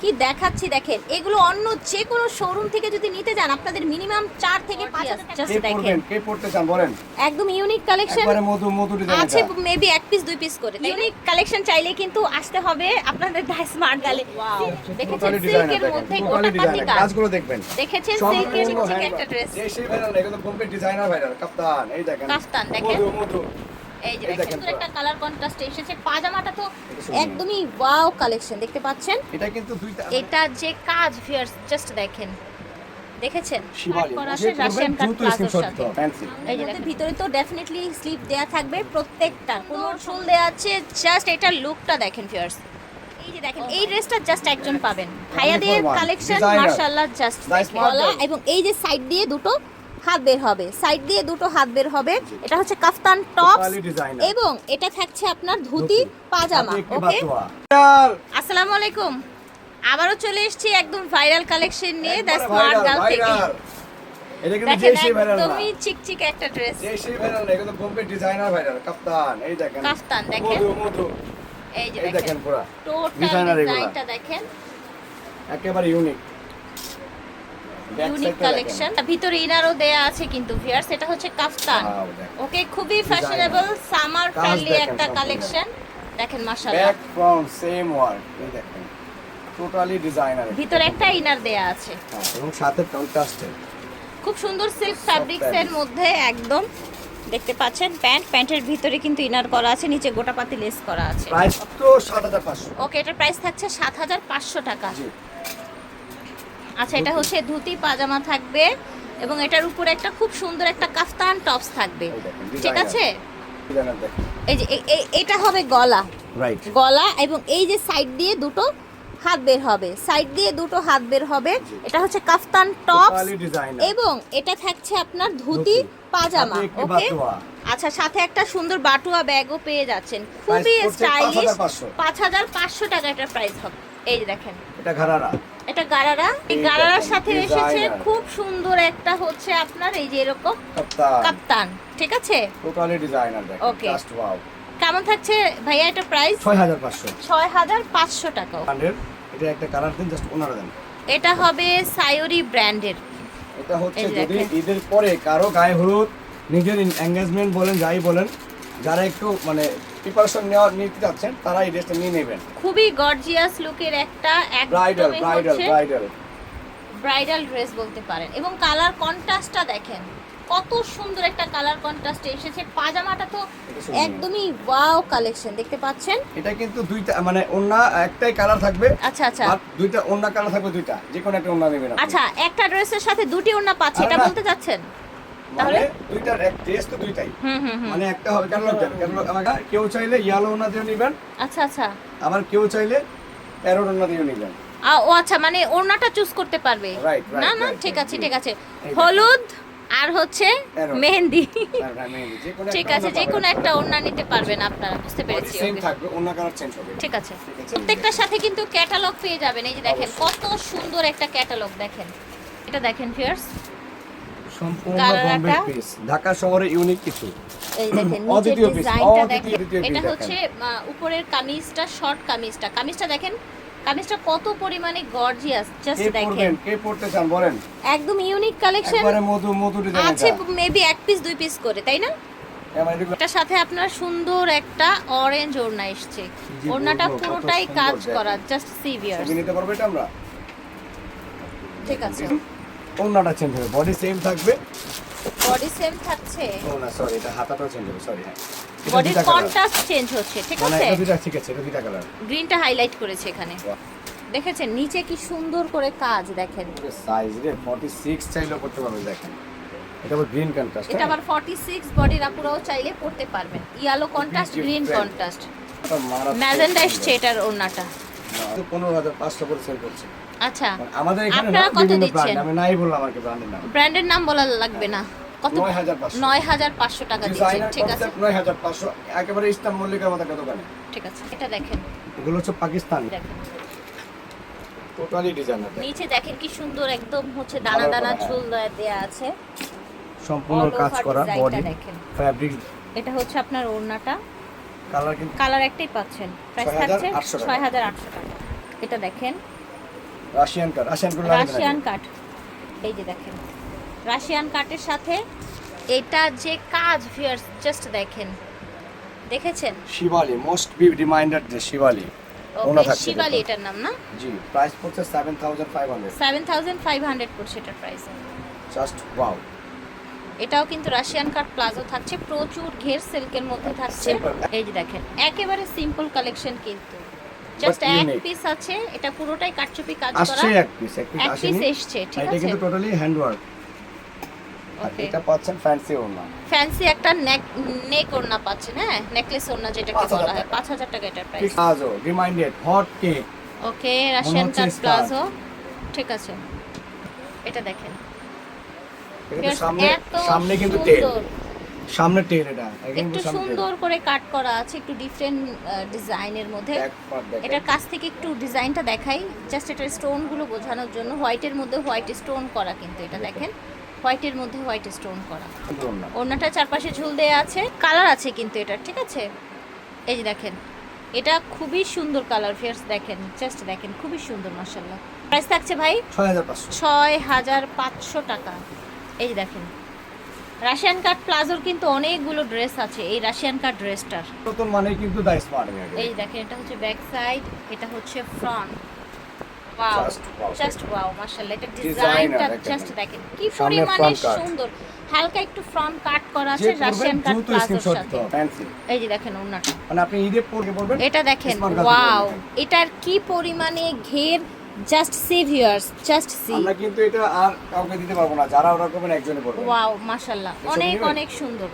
কি দেখাচ্ছি দেখেন এগুলো অন্য যে কোনো শোরুম থেকে যদি নিতে যান আপনাদের মিনিমাম চার থেকে পাঁচ হাজার জাস্ট কে দেখেন। পড়বেন কে পড়তে চান? বলেন। একদম ইউনিক কালেকশন একবারে মধু মধু ডিজাইন আছে মেবি এক পিস দুই পিস করে। ইউনিক কালেকশন চাইলে কিন্তু আসতে হবে আপনাদের দা স্মার্ট গালে দেখেছেন সিল্কের মধ্যে ডিজাইন কাজ কাজগুলো দেখবেন। দেখেছেন সিল্কের চিকচিক একটা ড্রেস এই সেই ভাইরাল কিন্তু বোম্বে ডিজাইনার ভাইরাল কাপ্তান এই দেখেন। কাফতান দেখেন। মধু মধু। এই যে দেখেন দেখেন একটা কালার কন্ট্রাস্ট এসেছে। পাজামাটা তো একদমই ওয়াও কালেকশন দেখতে পাচ্ছেন? এটা কিন্তু দুইটা এটা যে কাজ ফিয়ার্স জাস্ট দেখেন। দেখেছেন? শিবালি করা বসে আছে রাশিয়ান কাট প্লাজোর সাথে। এই যে ভিতরে তো ডেফিনেটলি স্লিপ দেয়া থাকবে প্রত্যেকটা। কোনো ফুল দেয়া আছে জাস্ট এটার লুকটা দেখেন ফিয়ার্স এই যে দেখেন এই ড্রেসটা জাস্ট একজন পাবেন। ভাইয়াদের কালেকশন. মাশাআল্লাহ জাস্ট. এবং এই যে সাইড দিয়ে দুটো হাত বের হবে। সাইড দিয়ে দুটো হাত বের হবে। এটা হচ্ছে কাফতান টপ এবং এটা থাকছে আপনার ধুতি পাজামা ওকে। আসসালামু আলাইকুম। আবারও চলে এসেছি একদম ভাইরাল কালেকশন নিয়ে। দ্য স্মার্ট গার্ল থেকে। একদমই চিকচিক একটা ড্রেস ডিজাইনার ভাইরাল। এই দেখেন। কাফতান দেখেন। মধু। মধু এই যে দেখেন। দেখেন টোটাল ডিজাইনটা দেখেন। একেবারে ইউনিক ইউনিক কালেকশন ভিতরে ইনারও দেয়া আছে কিন্তু ভিউয়ার্স এটা হচ্ছে কাফতান। ওকে খুবই ফ্যাশনেবল সামার ফ্রেন্ডলি একটা কালেকশন দেখেন মাশাআল্লাহ। ব্যাক ফ্রম সেম ওয়ার্ক এই দেখেন। টোটালি ডিজাইনার ভিতরে একটা ইনার দেয়া আছে। এবং সাথে কন্ট্রাস্টেড খুব সুন্দর সিল্ক ফ্যাব্রিক্স এর মধ্যে একদম দেখতে পাচ্ছেন প্যান্ট প্যান্টের ভিতরে কিন্তু ইনার করা আছে নিচে গোটাপাতি লেস করা আছে। প্রাইস তো সাত হাজার পাঁচশো। ওকে এটার প্রাইস থাকছে সাত হাজার পাঁচশো টাকা। জি। আচ্ছা এটা হচ্ছে ধুতি পাজামা থাকবে এবং এটার উপরে একটা খুব সুন্দর একটা কাফতান টপস থাকবে। ঠিক আছে? এই যে এটা হবে গলা। গলা এবং এই যে সাইড দিয়ে দুটো হাত বের হবে। সাইড দিয়ে দুটো হাত বের হবে। এটা হচ্ছে কাফতান ডিজাইনার এবং এটা থাকছে আপনার ধুতি পাজামা ওকে? আচ্ছা সাথে একটা সুন্দর বাটুয়া ব্যাগও পেয়ে যাচ্ছেন। খুবই স্টাইলিশ পাঁচ হাজার পাঁচশো। টাকা এটার প্রাইস হবে। এই যে দেখেন। এটা ঘরারা এটা গারারা। এই গারারার সাথে এসেছে খুব সুন্দর একটা হচ্ছে আপনার এই যে এরকম কাপ্তান। ঠিক আছে? Totally designer Okay. Just wow কেমন থাকছে ভাইয়া এটা প্রাইস ছয় হাজার পাঁচশো। ছয় হাজার পাঁচশো টাকা। হান্ড্রেড এটা একটা কালার দিন জাস্ট ওনারা দেন। এটা হবে সায়োরি ব্র্যান্ডের। এটা হচ্ছে যদি ঈদের পরে কারও গায়ে হলুদ নিজের এঙ্গেজমেন্ট বলেন যাই বলেন যারা একটু মানে প্রিপারেশন নেওয়া নিতে যাচ্ছেন তারা এই ড্রেসটা নিয়ে নেবেন। খুবই গর্জিয়াস লুকের একটা bridal bridal bridal bridal dress বলতে পারেন। এবং কালার কন্ট্রাস্টটা দেখেন কত সুন্দর একটা কালার কন্ট্রাস্ট এসেছে। পাজামাটা তো। একদমই ওয়াও কালেকশন দেখতে পাচ্ছেন? এটা কিন্তু দুইটা মানে ওন্না একটাই কালার থাকবে আচ্ছা আচ্ছা। আর দুইটা ওন্না কালার থাকবে দুইটা যে কোনো একটা ওন্না নেবেন আচ্ছা একটা ড্রেসের সাথে দুটি ওড়না পাচ্ছে এটা বলতে চাচ্ছেন মানে তাহলে? দুইটার এক ড্রেস তো দুইটাই। মানে একটা হবে ক্যাটালগ ক্যাটালগ আমাকে কেউ চাইলে ইয়েলো ওন্না দিয়ে নেবেন। আচ্ছা আচ্ছা। আবার কেউ চাইলে প্যারোট ওন্না দিয়ে নেবেন। ও আচ্ছা মানে ওড়নাটা চুজ করতে পারবে। না না ঠিক আছে ঠিক আছে। হলুদ আর হচ্ছে মেহেন্দি। হ্যাঁ, হ্যাঁ, ঠিক আছে যে কোনো একটা। ওড়না নিতে পারবেন আপনারা বুঝতে পেরেছি ঠিক আছে। প্রত্যেকটার সাথে কিন্তু ক্যাটালগ পেয়ে যাবেন এই যে দেখেন কত সুন্দর একটা ক্যাটালগ দেখেন। এটা দেখেন ফিয়ার্স সম্পূর্ণ পিস ঢাকা শহরে ইউনিক কিছু। এই দেখেন নিচের ডিজাইনটা দেখেন এটা হচ্ছে উপরের কামিজটা শর্ট কামিজটা। কামিজটা দেখেন কামিজটা কত পরিমাণে গর্জিয়াস জাস্ট দেখেন। কে পড়তে চান বলেন। একদম ইউনিক কালেকশন একবারে মধু মধু ডিজাইন আছে মেবি এক পিস দুই পিস করে তাই না? এটার সাথে আপনার সুন্দর একটা অরেঞ্জ ওড়না এসছে। ওড়নাটা পুরোটাই কাজ করা জাস্ট সিভিয়ার নিতে পারব এটা আমরা? ঠিক আছে। ওন্নাটা চেঞ্জ হবে। বডি সেম থাকবে? বডি সেম থাকছে। ও না সরি এটা হাতাটাও চেঞ্জ হবে সরি হ্যাঁ। colour। কন্ট্রাস্ট চেঞ্জ হচ্ছে ঠিক আছে? এটা দুইটা ঠিক আছে এটা দুইটা কালার গ্রিনটা হাইলাইট করেছে এখানে। দেখেছেন নিচে কি সুন্দর করে কাজ দেখেন। সাইজ রে 46 চাইলেও করতে পারবে দেখেন। এটা আবার গ্রিন কন্ট্রাস্ট এটা আবার 46 বডির আপুরাও চাইলে পড়তে পারবেন। Yellow contrast green contrast magenta. এসছে এটার ওড়নাটা। পনেরো হাজার পাঁচশো করে সেল করছে। আচ্ছা মানে আমাদের এখানে কত দিচ্ছেন? আমি নাই বললাম আর ব্র্যান্ডের নাম। ব্র্যান্ডের নাম বলা লাগবে না। কত? 9,500 নয় হাজার পাঁচশো টাকা দিচ্ছেন ঠিক আছে। কনসেপ্ট নয় হাজার পাঁচশো একেবারে ইস্টার্ন মল্লিকার মতো দোকানে। ঠিক আছে এটা দেখেন। এগুলো হচ্ছে পাকিস্তানি। দেখেন। টোটালি ডিজাইনার নিচে দেখেন কি সুন্দর একদম হচ্ছে দানা দানা ঝুল দেয়া- দেয়া আছে। সম্পূর্ণ কাজ করা বডি ফ্যাব্রিক এটা হচ্ছে আপনার ওড়নাটা। কালার কিন্তু কালার একটাই পাচ্ছেন। প্রাইস থাকছে টাকা। ছয় হাজার আটশো টাকা। এটা দেখেন। Russian cut Russian cut Russian cut এই যে দেখেন। রাশিয়ান কাটের সাথে এটা যে কাজ ভিউয়ার্স জাস্ট দেখেন। দেখেছেন? শিবালি মোস্ট বি রিমাইন্ডার যে শিবালি ওকে শিবালি এটার নাম না? জি প্রাইস পড়ছে seven thousand five hundred seven thousand five hundred পড়ছে এটার প্রাইস জাস্ট ওয়াও এটাও কিন্তু রাশিয়ান কাট প্লাজো থাকছে। প্রচুর ঘের সিল্কের মধ্যে থাকছে। এই যে দেখেন একেবারে সিম্পল কালেকশন কিন্তু। জাস্ট এক পিস আছে এটা পুরোটাই কাটচুপি কাজ করা। আসছে এক পিস এক পিস আসেনি। এসছে ঠিক এটা আছে? কিন্তু টোটালি হ্যান্ডওয়ার্ক আর ওকে এটা পাচ্ছেন ফ্যান্সি ওড়না। ফ্যান্সি একটা নেক নেক ওড়না পাচ্ছেন হ্যাঁ? নেকলেস ওড়না যেটাকে 5,000 বলা হয়। টাকা। পাঁচ হাজার টাকা এটার price palazzo reminded hot cake okay Russian cut palazzo ঠিক আছে। এটা দেখেন। এটা সামনে সামনে কিন্তু সুন্দর। সামনে টেল এটা একটু। সুন্দর করে কাট করা আছে একটু ডিফারেন্ট ডিজাইনের মধ্যে। এটার কাছ থেকে একটু ডিজাইনটা দেখাই। জাস্ট এটার স্টোনগুলো বোঝানোর জন্য। হোয়াইটের মধ্যে হোয়াইট স্টোন করা কিন্তু এটা দেখেন। হোয়াইটের মধ্যে হোয়াইট স্টোন করা। ওড়নাটা চারপাশে ঝুল দেয়া আছে। কালার আছে কিন্তু এটা ঠিক আছে? এই যে দেখেন। এটা খুবই সুন্দর কালার ফেয়ার্স দেখেন। জাস্ট দেখেন খুবই সুন্দর মাসাল্লাহ প্রাইস থাকছে ভাই ছয় হাজার পাঁচশো টাকা। এই যে দেখেন। রাশিয়ান কাট প্লাজোর কিন্তু অনেকগুলো ড্রেস আছে এই রাশিয়ান কাট ড্রেসটার নতুন মানে কিন্তু দা স্মার্ট এই দেখেন এটা হচ্ছে ব্যাক সাইড এটা হচ্ছে ফ্রন্ট ওয়াও জাস্ট ওয়াও মাশাআল্লাহ এটা ডিজাইনটা জাস্ট দেখেন। কি পরিমাণে সুন্দর। হালকা একটু ফ্রন্ট কাট করা আছে রাশিয়ান কাট প্লাজোর সাথে। এই যে দেখেন ওন্নাটা মানে আপনি ঈদে পরে পড়বেন এটা দেখেন ওয়াও এটার কি পরিমাণে ঘের just see viewers just see আমরা কিন্তু এটা আর কাউকে দিতে পারব না যারা ওরা করবেন একজনে পড়বে ওয়াও মাশাল্লাহ এসব অনেক অনেক সুন্দর।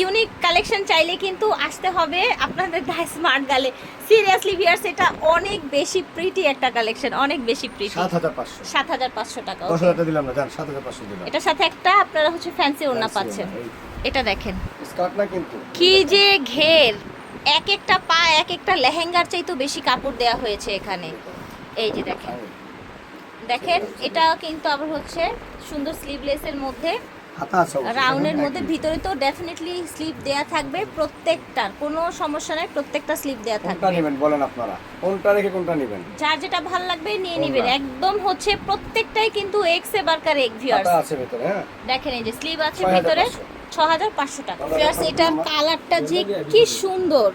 ইউনিক কালেকশন চাইলে কিন্তু আসতে হবে আপনাদের the smart girl seriously viewers এটা অনেক বেশি প্রিটি একটা কালেকশন অনেক বেশি প্রিটি সাত হাজার পাঁচশো। সাত হাজার পাঁচশো টাকা দশ okay। হাজার টাকা দিলাম না জান সাত হাজার পাঁচশো দিলাম। এটার সাথে একটা আপনারা হচ্ছে ফ্যান্সি ওড়না পাচ্ছেন। এটা দেখেন। স্কার্ট না কিন্তু। কি যে ঘের! এক একটা পা এক একটা লেহেঙ্গার চাইতেও বেশি কাপড় দেওয়া হয়েছে এখানে। এই যে দেখেন। দেখেন এটা কিন্তু আবার হচ্ছে সুন্দর স্লিভলেসের মধ্যে। রাউন্ডের মধ্যে ভিতরে তো ডেফিনেটলি স্লিপ দেয়া থাকবে প্রত্যেকটার কোনো সমস্যা নাই প্রত্যেকটা স্লিপ দেয়া থাকবে। কোনটা নেবেন বলেন আপনারা? কোনটা রেখে কোনটা নেবেন? যার যেটা ভালো লাগবে নিয়ে? নেবেন। একদম হচ্ছে প্রত্যেকটাই কিন্তু এক্স এ বারকার এক ভিউয়ার্স আছে ভেতরে হ্যাঁ? দেখেন এই যে স্লিভ আছে ভিতরে ছ হাজার পাঁচশো টাকা। তাহলে ভিউয়ার্স এটার কালারটা যে কি সুন্দর।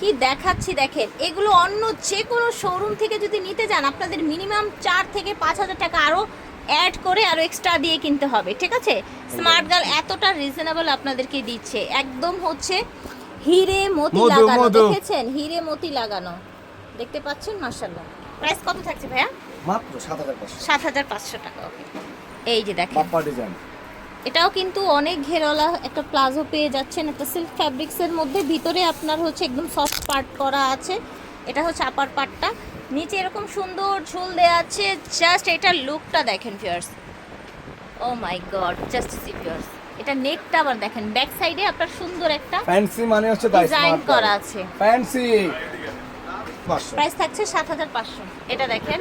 কি দেখাচ্ছি দেখেন এগুলো অন্য যে কোনো শোরুম থেকে যদি নিতে যান আপনাদের মিনিমাম চার থেকে পাঁচ হাজার টাকা আরও অ্যাড করে আরও এক্সট্রা দিয়ে কিনতে হবে ঠিক আছে? স্মার্ট গার্ল এতটা রিজনেবল আপনাদেরকে দিচ্ছে। একদম হচ্ছে হিরে মতি লাগানো দেখেছেন? হিরে মতি লাগানো। দেখতে পাচ্ছেন? মার্শাল্লাহ প্রাইস কত থাকছে ভাইয়া? মাত্র সাত হাজার পাঁচশো। টাকা ওকে এই যে দেখেন। এটাও কিন্তু অনেক ঘেরওয়ালা একটা প্লাজো পেয়ে যাচ্ছেন একটা সিল্ক ফ্যাব্রিক্সের মধ্যে। ভিতরে আপনার হচ্ছে একদম সফট পার্ট করা আছে। এটা হচ্ছে আপার পার্টটা নিচে এরকম সুন্দর ঝুল দেওয়া আছে। জাস্ট এটার লুকটা দেখেন viewers oh my god just see viewers এটা নেকটা আবার দেখেন ব্যাক সাইডে আপনার সুন্দর একটা ফ্যান্সি মানে হচ্ছে ডিজাইন করা আছে। ফ্যান্সি প্রাইস থাকছে সাত হাজার পাঁচশো। এটা দেখেন।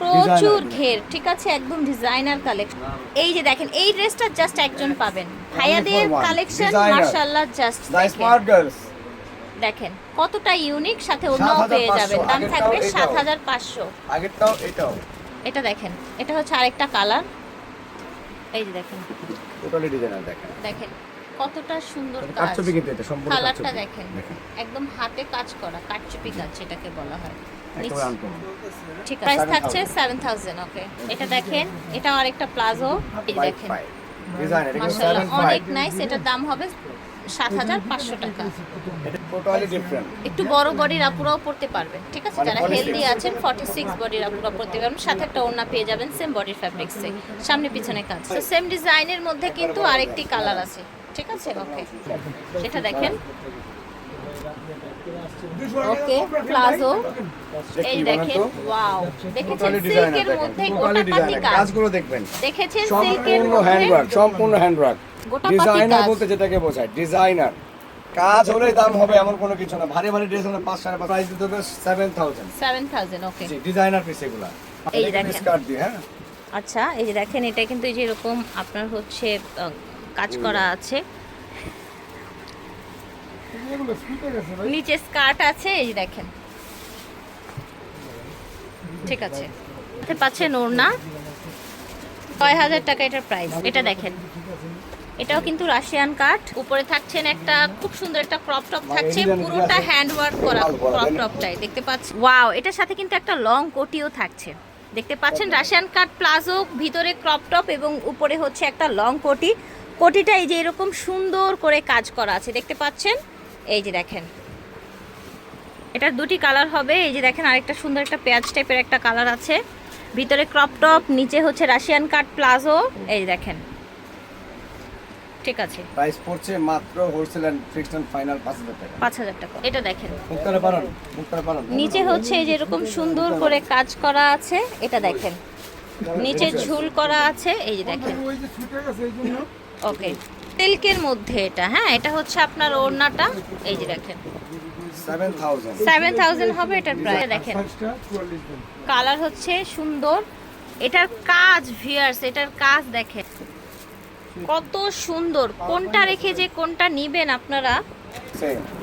প্রচুর ঘের ঠিক আছে? একদম ডিজাইনার কালেকশন এই যে দেখেন এই ড্রেসটা জাস্ট একজন পাবেন। ভাইয়াদের কালেকশন. মার্শাল্লাহ জাস্ট স্মার্ট গার্লস দেখেন। কতটা ইউনিক সাথে অন্যও পেয়ে যাবেন। দাম থাকবে। সাত হাজার পাঁচশো। আগেরটাও এটাও। এটা দেখেন এটা হচ্ছে আরেকটা কালার এই যে দেখেন। টোটালি ডিজাইনার দেখেন। দেখেন কতটা সুন্দর কাজ। এটা সম্পূর্ণ কালারটা দেখেন। একদম হাতে কাজ করা কাটচুপি কাজ এটাকে বলা হয়। ঠিক আছে। প্রাইস থাকছে সেভেন থাউজেন্ড ওকে এটা দেখেন এটাও আরেকটা প্লাজো এই দেখেন। এটা অনেক নাইস এটার দাম হবে সাত হাজার পাঁচশো টাকা। এটা একটু বড় বডির আপুরাও পড়তে পারবেন ঠিক আছে? মানে যারা হেলদি আছেন ফর্টি সিক্স বডির আপুরা পড়তে পারবেন সাথে একটা ওড়না পেয়ে যাবেন সেম বডির ফ্যাব্রিক্সে সামনে পিছনে কাজ। তো সেম ডিজাইনের মধ্যে কিন্তু আরেকটি কালার আছে ঠিক আছে? ওকে এটা দেখেন। Okay palazzo. এই দেখেন ওয়াও। দেখেছেন সিল্কের মধ্যে টোটালি গোটা পাতি কাজ কাজগুলো দেখবেন। দেখেছেন সিল্কের সম্পূর্ণ হ্যান্ডওয়ার্ক সম্পূর্ণ হ্যান্ডওয়ার্ক ডিজাইনার বলতে যেটাকে বোঝায় ডিজাইনার কাজ হলেই দাম হবে এমন কোনো কিছু না। ভারী ভারী ড্রেস হলে পাঁচ সাড়ে পাঁচ প্রাইস দিতে হবে seven thousand seven thousand okay জি ডিজাইনার পিস এগুলা। এই দেখেন। স্কার্ট দিয়ে হ্যাঁ? আচ্ছা এই যে দেখেন এটা কিন্তু এই যে এরকম আপনার হচ্ছে কাজ করা আছে। নিচে স্কার্ট আছে এই দেখেন। ঠিক আছে। দেখতে পাচ্ছেন ওড়না। ছয় হাজার টাকা এটার প্রাইস এটা দেখেন। এটাও কিন্তু রাশিয়ান কাঠ। উপরে থাকছেন একটা খুব সুন্দর একটা ক্রপ টপ থাকছে। পুরোটা হ্যান্ড ওয়ার্ক করা ক্রপ না? টপটাই দেখতে পাচ্ছেন ওয়াও এটার সাথে কিন্তু একটা লং কোটিও থাকছে। দেখতে পাচ্ছেন রাশিয়ান কাট প্লাজো ভিতরে ক্রপ টপ এবং উপরে হচ্ছে একটা লং কোটি কোটিটা এই যে এরকম সুন্দর করে কাজ করা আছে। দেখতে পাচ্ছেন? এই যে দেখেন। এটার দুটি কালার হবে। এই যে দেখেন আরেকটা সুন্দর একটা পেঁয়াজ টাইপের একটা কালার আছে। ভিতরে ক্রপ টপ নিচে হচ্ছে রাশিয়ান কাট প্লাজো এই যে দেখেন। ঠিক আছে। প্রাইস পড়ছে মাত্র wholesale and fixed and final পাঁচ হাজার টাকা। পাঁচ হাজার টাকা। এটা দেখেন। বুক করে পারেন বুক নিচে হচ্ছে এই যে এরকম সুন্দর করে কাজ করা আছে এটা দেখেন। নিচে ঝুল করা আছে এই যে দেখেন। ওকে সিল্কের মধ্যে এটা হ্যাঁ? এটা হচ্ছে আপনার ওড়নাটা। এই যে দেখেন। সেভেন থাউজেন্ড হবে এটার প্রায় দেখেন। কালার হচ্ছে সুন্দর। এটার কাজ ভিয়ার্স এটার কাজ দেখেন। কত সুন্দর। কোনটা রেখে যে কোনটা নিবেন আপনারা?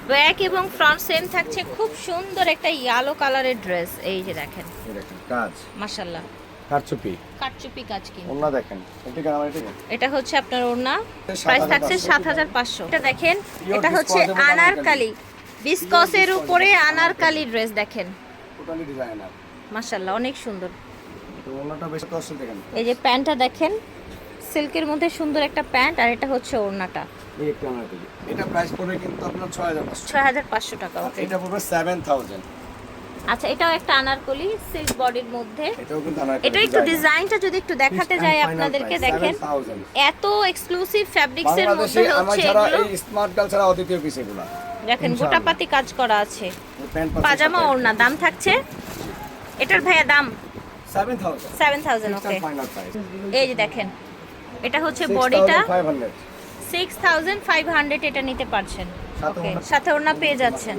ব্যাক এবং ফ্রন্ট সেম থাকছে। খুব সুন্দর একটা ইয়েলো কালারের ড্রেস এই যে দেখেন। দেখেন কাজ। মাশাল্লাহ কারচুপি। কাটচুপি কাজ কিন্তু ওনা দেখেন। এদিকে আমার এদিকে এটা হচ্ছে আপনার 7,500 প্রাইস থাকছে সাত হাজার পাঁচশো। এটা দেখেন এটা হচ্ছে আনারকালি। বিস্কসের উপরে আনারকালি ড্রেস দেখেন। টোটালি ডিজাইনার মাশাল্লাহ অনেক সুন্দর। তো ওনাটা বেশি কষ্ট দেখেন। এই যে প্যান্টটা দেখেন সিল্কের মধ্যে সুন্দর একটা প্যান্ট আর এটা হচ্ছে ওড়নাটা। এটা প্রাইস পড়বে কিন্তু আপনার ছয় হাজার পাঁচশো। ছয় হাজার পাঁচশো টাকা এটা পড়বে সেভেন থাউজেন্ড আচ্ছা এটাও একটা আনারকলি সিল্ক বডির মধ্যে। এটা একটু ডিজাইনটা যদি একটু দেখাতে যাই আপনাদেরকে দেখেন এত এক্সক্লুসিভ ফ্যাব্রিক্স এর মধ্যে হচ্ছে এই স্মার্ট গার্ল ছাড়া অদ্বিতীয় পিস এগুলো। দেখেন। গোটাপাতি কাজ করা আছে। পাজামা ওড়না দাম থাকছে। এটার ভাইয়া দাম? Seven thousand seven thousand okay এই যে দেখেন এটা হচ্ছে বডিটা সিক্স থাউজেন্ড ফাইভ হান্ড্রেড এটা নিতে পারছেন। ওকে সাথে ওড়না পেয়ে যাচ্ছেন।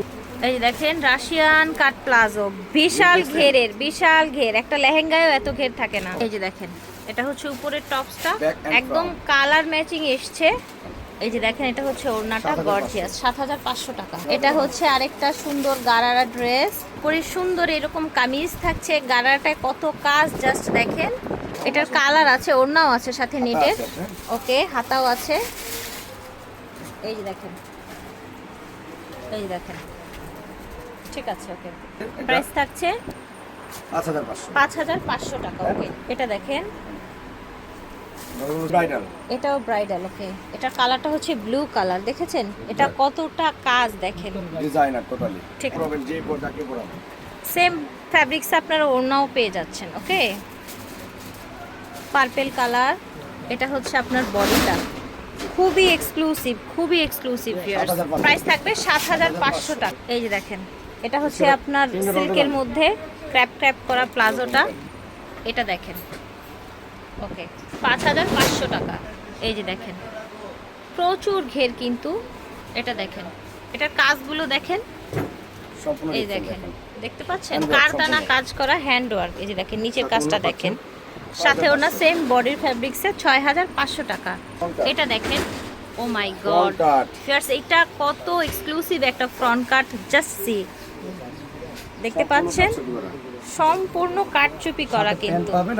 এই যে দেখেন রাশিয়ান কাট প্লাজো বিশাল ঘেরের বিশাল ঘের। একটা লেহেঙ্গায়ও এত ঘের থাকে না। এই যে দেখেন এটা হচ্ছে উপরের টপসটা। একদম কালার ম্যাচিং এসছে। এই যে দেখেন এটা হচ্ছে ওড়নাটা 7,500 গর্জিয়াস সাত হাজার পাঁচশো টাকা। এটা হচ্ছে আরেকটা সুন্দর গারারা ড্রেস। পরে সুন্দর এরকম কামিজ থাকছে। গারাটায় কত কাজ জাস্ট দেখেন। এটার কালার আছে ওড়নাও আছে সাথে নেটের। আছে। ওকে হাতাও আছে। এই যে দেখেন। এই যে দেখেন। ঠিক আছে ওকে। প্রাইস থাকছে পাঁচ হাজার পাঁচশো। টাকা ওকে। এটা দেখেন। ব্রাইডাল এটাও ব্রাইডাল ওকে। এটার কালারটা হচ্ছে ব্লু কালার দেখেছেন? এটা কতটা কাজ দেখেন। ডিজাইনার টোটালি ঠিক। যে সেম ফ্যাব্রিক্স আপনারা ওড়নাও পেয়ে যাচ্ছেন ওকে? পার্পেল কালার এটা হচ্ছে আপনার বডিটা খুবই এক্সক্লুসিভ খুবই এক্সক্লুসিভ 7,500 প্রাইস থাকবে সাত হাজার পাঁচশো টাকা। এই যে দেখেন এটা হচ্ছে আপনার সিল্কের মধ্যে ক্র্যাপ ক্র্যাপ করা প্লাজোটা। এটা দেখেন। ওকে পাঁচ হাজার পাঁচশো টাকা। এই যে দেখেন প্রচুর ঘের কিন্তু এটা দেখেন। এটার কাজগুলো দেখেন। এই দেখেন দেখতে পাচ্ছেন? কারদানা কাজ করা হ্যান্ড ওয়ার্ক এই যে দেখেন নিচের কাজটা দেখেন। সাথে ওনা সেম বডির ফ্যাব্রিক্সে ছয় হাজার পাঁচশো টাকা। এটা দেখেন ও মাই গড। ফিয়ার্স এটা কত এক্সক্লুসিভ একটা ফ্রন্ট কাট জাস্ট সি দেখতে পাচ্ছেন। সম্পূর্ণ কাটচুপি করা কিন্তু। প্যান্ট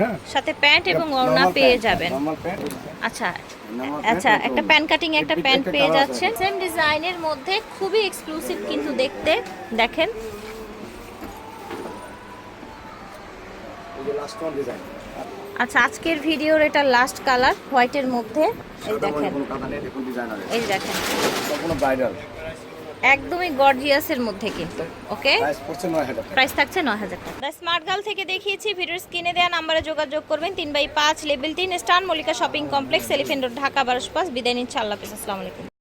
হ্যাঁ? সাথে প্যান্ট এবং ওড়না পেয়ে যাবেন। আচ্ছা আচ্ছা একটা এবং প্যান কাটিং একটা প্যান্ট পেয়ে। যাচ্ছেন। সেম ডিজাইনের মধ্যে খুবই এক্সক্লুসিভ কিন্তু দেখতে। দেখেন one design। আচ্ছা আজকের ভিডিওর এটা লাস্ট কালার হোয়াইটের মধ্যে। এই দেখেন। এই দেখেন। সম্পূর্ণ bridal। একদমই গর্জিয়াসের মধ্যে কিন্তু ওকে? Price পড়ছে 9,000 টাকা। প্রাইস থাকছে নয় হাজার টাকা। স্মার্ট গার্ল থেকে দেখিয়েছি ভিডিওর স্ক্রিনে দেওয়া নাম্বারে যোগাযোগ করবেন। তিন বাই পাঁচ লেভেল তিন স্টান Mallika shopping complex elephant road Dhaka বারোশ পাস বিদায় নিচ্ছে আল্লাহ আসসালামু আলাইকুম।